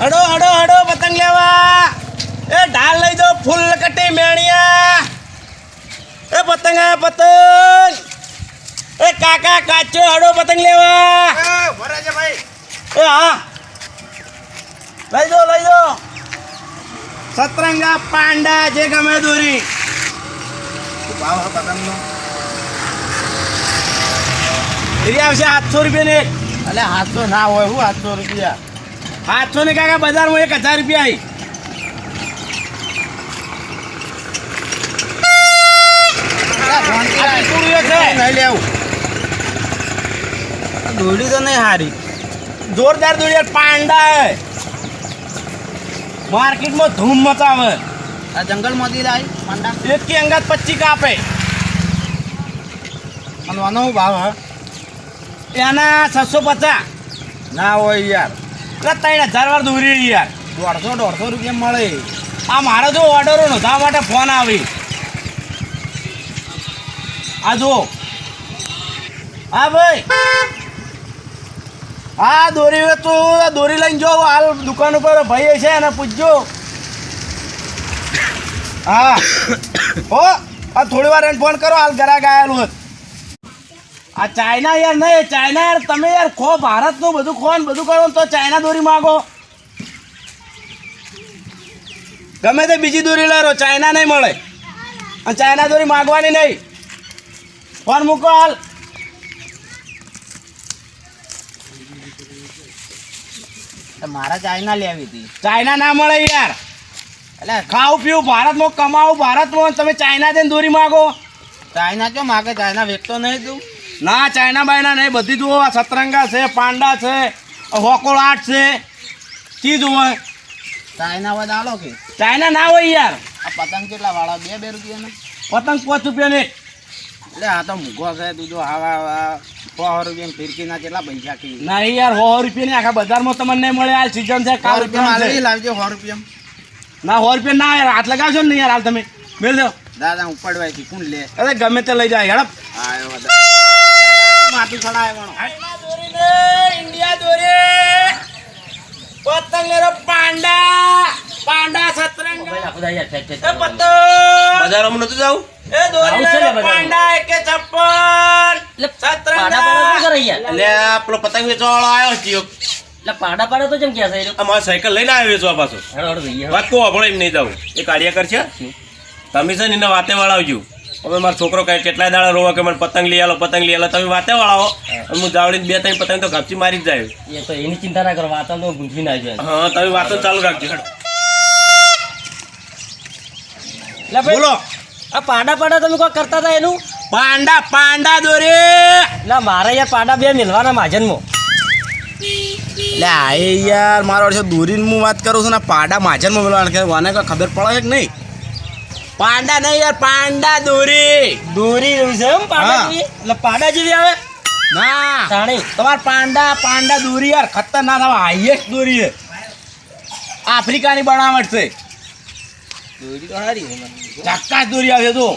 હડો હડો હડો પતંગ લેવા. એ ઢાલ લઈ દો ફૂલ કટી મેણિયા. એ પતંગ આ પતંગ. એ કાકા કાચો હડો પતંગ લેવા. ભાઈ. એ હા. લઈ દો લઈ દો સતરંગા પાંડા જે ગમે દોરી. ભાવ પતંગનો આવશે આઠસો રૂપિયા ને એટલે સાતસો ના હોય હું સાતસો રૂપિયા. આઠસો ને કાકા બજારમાં એક હજાર રૂપિયા આવી દોડી તો નહીં હારી. જોરદાર દોડી પાંડા હે. માર્કેટમાં ધૂમ મચાવે. આ જંગલમાંથી લાવી પાંડા. એક કે અંગાત પચી કાપે. અને આનો ભાવ હા? એના છસો પચાસ. ના હોય યાર. ત્રણ હજાર વાર દોરી યાર. દોઢસો દોઢસો રૂપિયા મળે. આ મારો જો ઓર્ડરો નોંધવા માટે ફોન આવી. આ જો. હા ભાઈ. હા દોરી તું દોરી લઈને જો હાલ દુકાન ઉપર ભાઈ છે એને પૂછજો. હા. ઓ આ થોડી વાર એને ફોન કરો હાલ ઘરા ગાયેલું હોત આ ચાઇના યાર નહીં ચાઇના યાર તમે યાર ખો ભારતનું બધું ખો ને બધું કરો તો ચાઇના દોરી માગો. ગમે તે બીજી દોરી લેરો ચાઇના નહીં મળે. અને ચાઇના દોરી માગવાની નહીં. ફોન મૂકો હાલ. મારા ચાઇના લેવી હતી. ચાઇના ના મળે યાર. એટલે ખાવું પીવું ભારતમાં કમાવું ભારતમાં તમે ચાઇના જઈને દોરી માગો. ચાઇના ચો માગે? ચાઇના વેચતો નહીં તું? ના ચાઇના બાયના નહીં બધી જુઓ આ સતરંગા છે પાંડા છે હોકોળ આર્ટ છે. ચીજ હોય ચાઇના હોય આલો કે? ચાઇના ના હોય યાર. આ પતંગ કેટલા વાળા? બે બે રૂપિયાના? પતંગ પાંચ રૂપિયાની. એક. એટલે આ તો મૂઘો છે તું જો આવા સો રૂપિયા ફિરકીના કેટલા પૈસા કે? ના યાર સો રૂપિયાની આખા બજારમાં તમને નહીં મળે આ સિઝન છે કાલ રૂપિયા રૂપિયા લાવજો સો રૂપિયા ના સો રૂપિયા ના યાર હાથ લગાવશો ને યાર હાલ તમે. મેળ દો. દાદા ઉપાડવાય કુણ લે? અરે ગમે તે લઈ જાય હેડપ માથું ચડાય વણો. ઇન્ડિયા દોરી. પતંગ લેરો પાંડા. પાંડા સતરંગ. એ પતંગ. બજારમાં નતું જાવ? એ દોરી છે ને? પાંડા એકે છપ્પન. સતરંગા. એટલે પેલો પતંગ વેચવાળો આવ્યો છે એટલે પાડા પાડા તો જેમ કે છે આ મારો સાયકલ લઈને આવ્યો વેચવા પાછો. વાત કહો આપણે એમ નહીં જાવ એ કાર્ય કરશે તમે છે ને એને વાતે વળાવજો હવે મારો છોકરો કહે કેટલા દાડા રોવા કે મને પતંગ લઈ આલો પતંગ લઈ આલો તમે વાતે વાળાઓ અને હું જાવડી બે ત્રણ પતંગ તો ઘપચી મારી જ જાય. એ તો એની ચિંતા ના કરો વાતો તો ગુંજી ના જાય. હા તમે વાતો ચાલુ રાખજો. હેડો. એટલે બોલો. આ પાડા પાડા તમે કોઈ કરતા હતા એનું? પાંડા પાંડા દોરે. ના મારે યાર પાડા બે મિલવાના માજનમાં. એટલે આ યાર મારો વર્ષે દોરીની હું વાત કરું છું ને પાડા માજનમાં બોલવાનું કે મને કોઈ ખબર પડે છે કે નહીં? પાંડા નહીં યાર પાંડા દોરી. દોરી રહ્યું છે એમ પાંડા જેવી? એટલે પાંડા જેવી આવે? ના. સાણી તમાર પાંડા પાંડા દોરી યાર ખતરનાક આવે હાઈએસ્ટ દોરી છે. આફ્રિકાની બનાવટ છે. દોરી તો દોરી આવે તો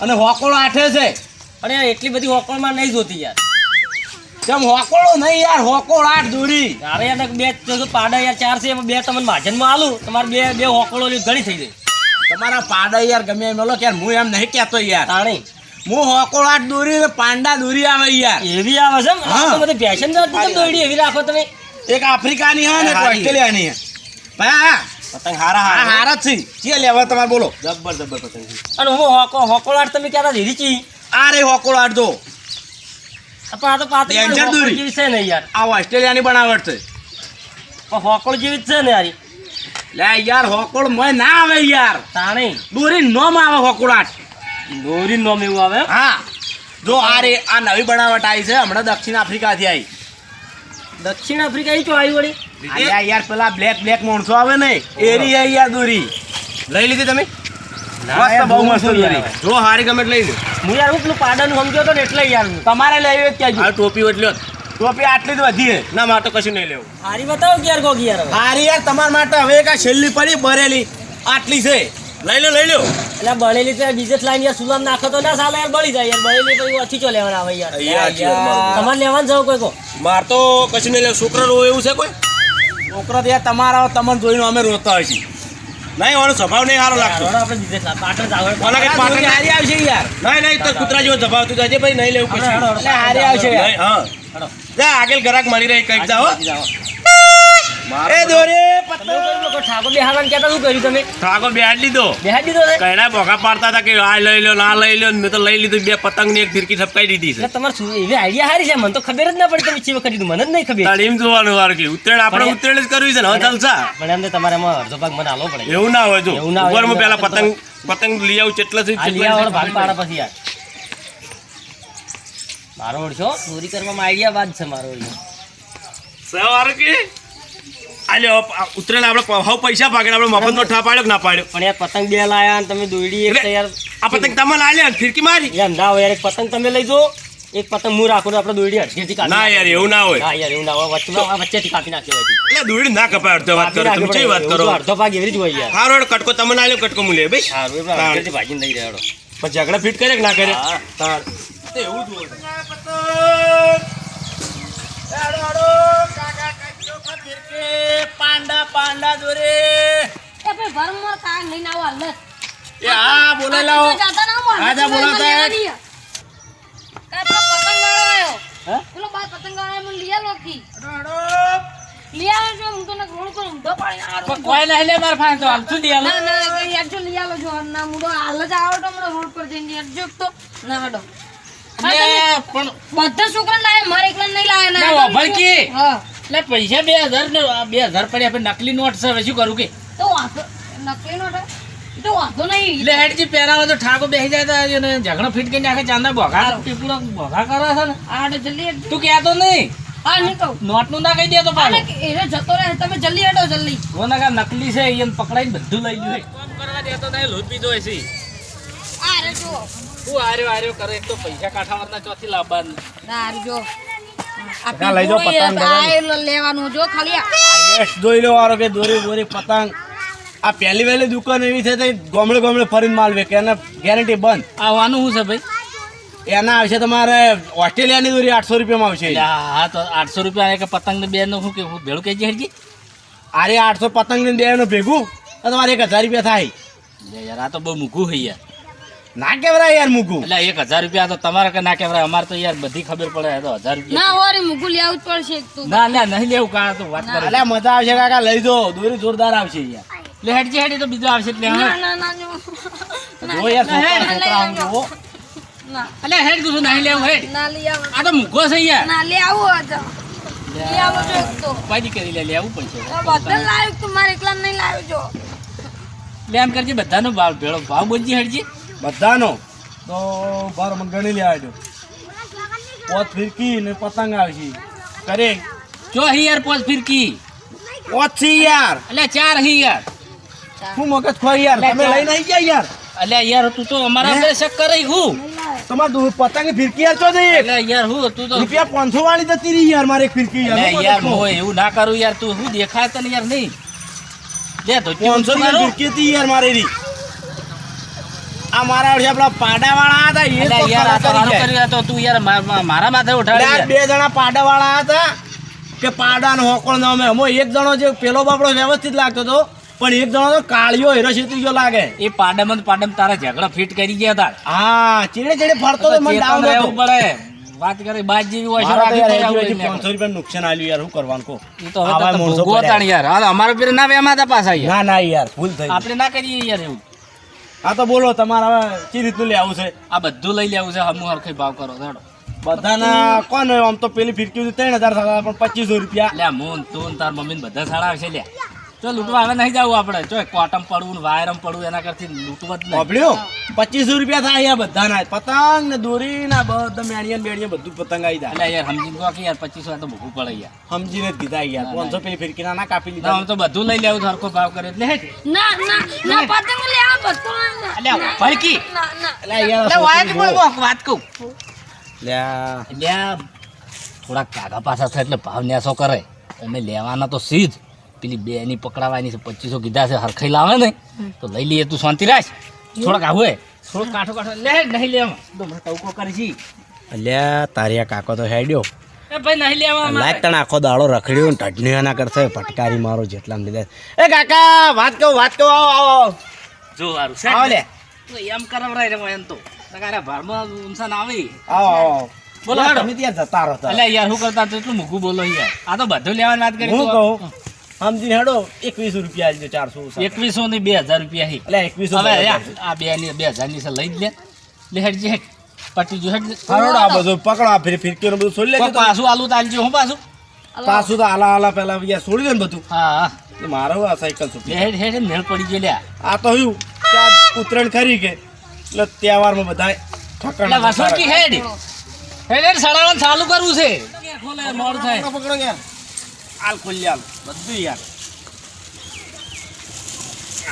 અને હોકોળો આઠે છે. અને યાર એટલી બધી હોકળમાં નહીં જોતી યાર. કેમ હોકોળો નહીં યાર હોકોળ આઠ દોરી. અરે યાર બે પાડા યાર ચાર છે એમાં બે તમને માજનમાં આલું. તમારે બે બે હોકળો ઘણી થઈ જાય. તમારા પાડા યાર ગમે એમ લો કે હું એમ નહીં કહેતો યાર. તાણી. હું હોકોળ આઠ દોરી ને પાંડા દોરી આવે યાર. એવી આવે છે હા. તો બધી ફેશન દોરી એવી રાખો તમે? એક આફ્રિકાની હા ને એક ઓસ્ટ્રેલિયાની હે. પતંગ હારા હારા. હારા છે. કે લેવા તમારે બોલો. જબ્બર જબ્બર પતંગ. અને હું હોકો હોકોળાટ તમે ક્યારે લીધી છી? આ રે હોકોળ આઠ જો. પણ આ તો પાતળી દોરી. છે ને યાર. આ ઓસ્ટ્રેલિયાની બનાવટ છે. હોકળ જેવી જ છે ને યાર. લે યાર હોકોળ મોય ના આવે યાર. તાણી. દોરી નોમ આવે હોકોડાટ દોરી નોમ એવું આવે? હા. જો આ રે આ નવી બનાવટ આવી છે હમણાં દક્ષિણ આફ્રિકાથી આવી. દક્ષિણ આફ્રિકા ચો આવી વળી? યાર પેલા બ્લેક બ્લેક માણસો આવે ને એરી યાર દોરી. લઈ લીધી તમે? મસ્ત બહુ મસ્ત. દોરી. જો હારી ગમે લઈ લો હું યાર હું પેલું પાડન સમજ્યો તો ને એટલે યાર તમારે લેવી ક્યાં ટોપી એટલો ટોપી આટલી જ વધી ના મારે તો કશું નહીં લેવું. હારી બતાવો કે કો યાર હવે હારી યાર તમારા માટે હવે એક આ છેલ્લી પડી ભરેલી આટલી છે. લઈ લો લઈ લો. એટલે બળેલી તો બીજે લાઈન યાર સુલામ નાખો તો ના સાલે યાર બળી જાય યાર. બળેલી પછી ઓછી ચો લેવાના આવે યાર. તમારે લેવાનું જાવ કોઈ કો? માર તો કશું નહીં લેવું. છોકરો રો એવું છે કોઈ? છોકરો તો યાર તમારા તમને જોઈને અમે રોતા હોય છીએ નહીં એનો સ્વભાવ નહીં સારો લાગતો. આપણે બીજે પાટણ જાવ હેડો. કોના પાટણ હારી આવશે યાર. નહીં નહીં તો કૂતરા જેવો સ્વભાવ તું જાજે ભાઈ નહીં લેવું. એટલે હારી આવશે હા. જા આગળ ગરાક મળી રહી કંઈક જાઓ. એ દોરી તમે કોઈ લોકો ઠાકોર બેહાડવાનું કહેતા શું કર્યું તમે? ઠાકોર બેહાડ લીધો બેહાડી દીધો કઈના બોખા પાડતા હતા કે આ લઈ લો ના લઈ લો મેં તો લઈ લીધું બે પતંગની એક ફિરકી છપકાઈ દીધી છે. તમારે શું એવી આઈડિયા હારી છે? મને તો ખબર જ ના પડી તમે ચીવ કરી મને જ નહીં ખબર. એમ જોવાનું વાર કે ઉત્તરાયણ આપણે પણ ઉત્તરાયણ જ કરવી છે ને હવે ચાલશા. પણ એમને તમારે એમાં અડધો ભાગ મને આલો પડે. એવું ના હોય જો. એવું ના હોય, ઉપર હું પેલા પતંગ પતંગ લઈ આવું ભાગ પાડા પછી યાર. મારો ઓળશો? ચોરી કરવામાં આઈડિયા બાદ છે મારો ઓળશો. સવાર કે? આલ્યો ઉત્તરાયણ આપણે પ- પૈસા ભાગે આપણે મફતનો ઠા પાડ્યો ના પાડ્યો? પણ યાર પતંગ બે લાયા અને તમે દોયડી એક યાર આ પતંગ તમે લાલ્યા ફિરકી મારી? યાર ના હોય યાર એક પતંગ તમે લઈ જો. એક પતંગ હું રાખું આપણે દોયડી અડધેથી કાપી ના યાર એવું ના હોય. ના યાર એવું ના હોય. વચ્ચે વચ્ચેથી કાપી નાખ્યો હતી એટલે દોડી ના કપાય અડધો વાત કરો. તમે કેવી વાત કરો? અડધો ભાગ એવી જ હોય યાર. હારો કટકો તમે ના લ્યો કટકો હું લે ભાઈ. ભાગીને લઈ રહ્યો પછી ઝઘડા ફિટ કરે કે ના કરે હા. તે એવું જ હોય પાંડા પાંડા દોરે એ ભાઈ ભરમોર કાંઈ લઈને આવો હાલ જ. એ આ બોલે આ લાવો ના હા, જા હાલ બોલાવતા. કાંઈ પેલો પતંગવાળો આયો. હે? પેલો બાર પતંગવાળો મને લઈ આલો કી. લઈ આલો જો હું તને રોડ પર ઊંધો પાડીને આલો. કોઈ નહીં લે માર ફાન તો હાલતું જ ના, ના, કઈ યાર જો લઈ આલો જો ના, મુડો હાલ જ આવો તો હમણાં રોડ પર જઈને યાર જો તો. ના, હેડો. બધા છોકરા લાયા મારે એકલા નહીં લાયા ના, ના ભડકી. એટલે પૈસા બે હજાર ને બે હજાર પડ્યા આપણે નકલી નોટ છે હવે શું કરું કે? તો વાંધો નકલી નો તો વાંધો નહીં. એટલે હેડજી પહેરાવો તો ઠાકો બેસી જાય તો એને ઝઘડો ફીટ કરીને આખે ચાંદા ભોગા પીપળો બોઘા કરે છે ને? આ જલ્દી. તું કહેતો નહીં. હા નહીં કહું. નોટ ના કહી દે તો પાછો એને જતો રહે તમે જલ્દી હેડો જલ્દી. કોને કા નકલી છે એને પકડાઈને બધું લઈ ગયું કરવા દેતો નહીં લોટ પીધો હશે. આ રે જો તું આર્યો આર્યો કરે? એક તો પૈસા કાઠાવારના ચોથી લાવવાનું રે આ લઈ જાઓ પતંગ લેવાનું જો ખાલી યસ જોઈ લો વારો કે દોરી દોરી પતંગ. આ પહેલી વહેલી દુકાન એવી છે તો ગોમડે ગોમડે ફરીને માલ વેકે એને ગેરંટી બંધ. આવવાનું શું છે ભાઈ? એના આવશે તમારે ઓસ્ટ્રેલિયાની દોરી આઠસો રૂપિયામાં આવશે. હા હા તો આઠસો રૂપિયા એક પતંગ ને બે નું શું કે હું ભેળું કહેજે હેડજી આરે આઠસો પતંગ ને બે નું ભેગું? તો તમારે એક હજાર રૂપિયા થાય. યાર આ તો બહુ મૂઘું છે યાર. ના કેવરાય યાર મૂકું. એટલે એક હજાર રૂપિયા તો તમારે કે ના કહેવાય અમારે તો યાર બધી ખબર પડે તો હજાર રૂપિયા. ના હોરી મુકુલ આવું જ પડશે ના ના નહીં લેવું કા તો વાત કરે એટલે મજા આવશે કાકા લઈ દો દોરી જોરદાર આવશે યાર લે હેડજી હેડી તો બીજો આવશે એટલે ના ના ના જો. યાર છોકરા છોકરા આમ જો ના. એટલે હેડ કુછું નહીં લેવું હેડ. ના લઈ આવો. આ તો મૂકો છે યાર ના લઈ આવો આજા. લઈ આવો જો તો. કરી લે લેવું પડશે. બધા લાવ્યું તો મારે એકલા નહીં લાવ્યું જો. લે એમ કરજે બધાનો ભાવ ભેળો. ભાવ બોલજી હેડજી. બધાનો? તો બાર મને ગણી લેવા દો પોત ફિરકી ને પતંગ આવી કરે? જો હિયર યાર પોચ ફિરકી. પોત છે યાર એટલે ચાર હિયર. યાર શું મગજ ખોઈ યાર? તમે લઈને આવી ગયા યાર? અલ્યા યાર તું તો અમારા હે? બે શક કરે હું. તમાર દુ પતંગ ફિરકી યાર ચો જઈએ અલ્યા યાર હું તું તો રૂપિયા પાંચસો વાળી જતી રહી યાર મારે ફિરકી યાર. યાર હું એવું ના કરું યાર તું હું દેખાય તને યાર નહીં. લે તો પાંચસો રૂપિયા ફિરકી હતી યાર મારે રી. આ મારા આપણા પાડાવાળા હતા એ તો યાર કરી તો તું યાર મારા માથે ઉઠાડ્યા. બે જણા પાડાવાળા હતા કે પાડા નો હોકળ નો અમે એક જણો જે પેલો બાપડો વ્યવસ્થિત લાગતો હતો પણ એક જણો તો કાળિયો હીરો છેતરી ગયો લાગે. એ પાડમ જ પાડમ તારા ઝઘડા ફિટ કરી ગયા હતા. હા ચીડે ચીડે ફરતો તો મને ડાઉન રહેવું પડે. વાત કરે બાજ જેવી હોય છે મારા તો રાગી યાર થયા હજી હોય પાંચસો રૂપિયા નુકસાન આલ્યું યાર શું કરવાનું કો એ તો હવે તો યાર. હાલ અમારે પેલા ના વેમાં હતા પાછા યાર ના ના યાર ભૂલ થઈ આપણે ના કરીએ યાર એવું. હા તો બોલો તમારે હવે કઈ રીતનું લેવું છે? આ બધું લઈ લેવું છે હમુ હરખે ભાવ કરો હેડો. બધાના કોણ આમ તો પેલી ફિરકી ત્રણ હજાર સાડા પણ પચીસો રૂપિયા. લે હું તું તાર મમ્મી ને બધા સાડા આવશે લે. તો લૂંટવા હવે નહીં જવું આપણે. જો કોટમ પડવું વાયરમ પડવું એના કરતી લૂંટવા જ નહીં. પચીસો રૂપિયા થાય અહીંયા બધાના. પતંગ ને દોરી ને બધા મેણિયા ને બેણિયા બધું પતંગ આવી જાય. એટલે યાર સમજીને કહો કે યાર પચીસો આ તો ભૂખું પડે યાર. સમજીને જ કીધા યાર. પાંચસો પેલી ફિરકી ના ના કાપી લીધા. આમ તો બધું લઈ લેવું સરખો ભાવ કરે એટલે ના ના ના પતંગ લેવા બધું અલ્યા, ભડકી. વાત કહું. આ કાગા પાછા થાય એટલે ભાવ ન્યાસો કરે. તમે લેવાના તો સીધ. પેલી બે ની પકડાવાની છે પચીસો કીધા છે હરખાઈ લાવે ને તો લઈ લઈએ તું શાંતિ રાખ. થોડાક આવું થોડોક કાઠો કાઠો. લે નહીં લેવા તો ટવકો કરી છી અલ્યા તારિયા કાકો તો હેડ્યો. એ ભાઈ નહીં લેવા અમારે. લાયક આખો દાડો રખડ્યો ને ટઢની ના કરશે ફટકારી મારો જેટલા લીધા. એ કાકા વાત કહું વાત કહું આવો આવો. જો હારું છે આવો લે. તો એમ કરવરાય રે એમ તો. નકારે ભારમાં ના આવી. આવો બોલો તમે ત્યાં જતા રહો તાર. અલ્યા યાર હું કરતા એટલું મૂકું બોલો યાર. આ તો બધું લેવાની વાત કરી હું કહું સમજી હેડો એકવીસો રૂપિયા આલજો ચારસો એકવીસો ની બે હજાર રૂપિયા હી. એટલે એકવીસો હવે આ બે ની બે હજારની છે લઈ જ લે. લે હેડ. જે હેડ પટી જો હેડ હરોડો આ બધું પકડો આ ફિર ફિરકીનું બધું છોડી કોઈ પાછું આલુ તાલજો હું પાછું? પાછું તો આલા આલા પેલા છોડી દે ને બધું. હા હા. મારો આ સાયકલ છૂટી હેડ હેડ મેળ પડી ગયો લ્યા. આ તો ઉત્તરાયણ ખરી કે એટલે તહેવારમાં બધા ઠકણ વસોટી હેડ? હેડ હેડ સડાવવાનું ચાલુ કરવું છે. ખોલે મોડું થાય. પકડો પકડો યાર હાલ ખોલી હાલ બધું યાર.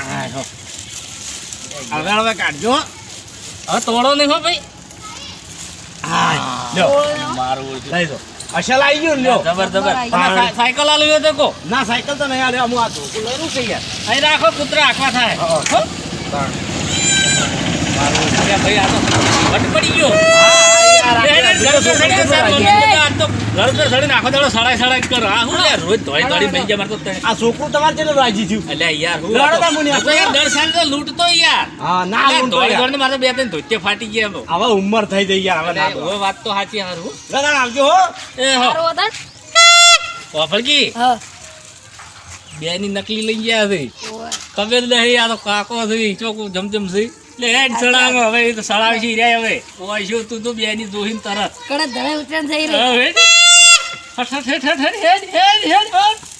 આ હવે હવે કાઢજો હવે તોડો નહીં હો ભાઈ. હા મારું લઈ દો અસલ આવી ગયું લ્યો. જબર જબર. સાયકલ આ લ્યો દેખો. ના સાયકલ તો નહીં આલે હું આ તો. લેરું છે યાર. અહીં રાખો કૂતરા આખવા થાય. હો? ભાઈ આ તો વટ પડી ગયો. લે, છોકરું તમારે કેટલું રાજી થયું? યાર, દર સાલ તો લૂંટતો યાર. હા ના મારે બે ત્રણ ધોતિયા ફાટી ગયા હવે ઉંમર થઈ જઈ યાર હવે હવે વાત તો સાચી હારું. આવજો હો. એ હો, હા. બે ની નકલી લઈ ગયા છે. કબે લે આ તો કાકો છે ચોખ્ખું જમજમ છે લે હવે તો સડાવશી રે હવે. ઓય શું તું તો બે ની દોહીન તરત. કણે ધરે ઉતરાણ થઈ રહી. હવે. હટ, હટ, હટ, હટ, હેડ, હેડ, હેડ, હેડ.